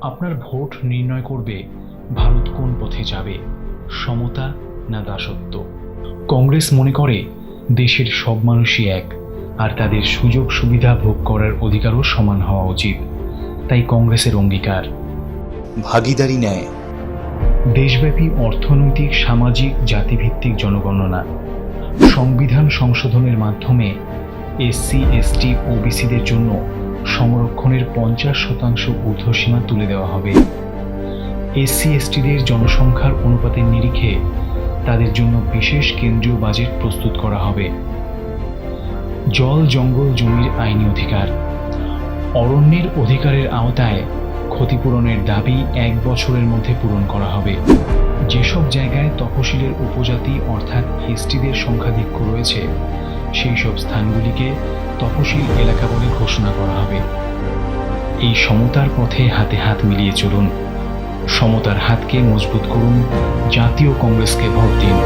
আপনার ভোট নির্ণয় করবে ভারত কোন পথে যাবে সমতা না দাসত্ব? কংগ্রেস মনে করে দেশের সব মানুষই এক আর তাদের সুযোগ সুবিধা ভোগ করার অধিকারও সমান হওয়া উচিত। তাই কংগ্রেসের অঙ্গীকার। ভাগিদারি নেয় দেশব্যাপী অর্থনৈতিক সামাজিক জাতিভিত্তিক জনগণনা। সংবিধান সংশোধনের মাধ্যমে এসসি এসটি ওবিসিদের জন্য সংরক্ষণের পঞ্চাশ শতাংশ ঊর্ধ্বসীমা তুলে দেওয়া হবে। এসসি, এসটিদের জনসংখ্যার অনুপাতের নিরিখে তাদের জন্য বিশেষ কেন্দ্রীয় বাজেট প্রস্তুত করা হবে। জল, জঙ্গল, জমির আইনি অধিকার। অরণ্যের অধিকারের আওতায় ক্ষতিপূরণের দাবি এক বছরের মধ্যে পূরণ করা হবে। যেসব জায়গায় তপশিলের উপজাতি অর্থাৎ এসটিদের সংখ্যাধিক্য রয়েছে, সেই সব স্থানগুলিকে তপশিল এলাকা বলে ঘোষণা এই সমতার পথে হাতে হাত মিলিয়ে চলুন। সমতার হাতকে মজবুত করুন, জাতীয় কংগ্রেসকে ভোট দিন।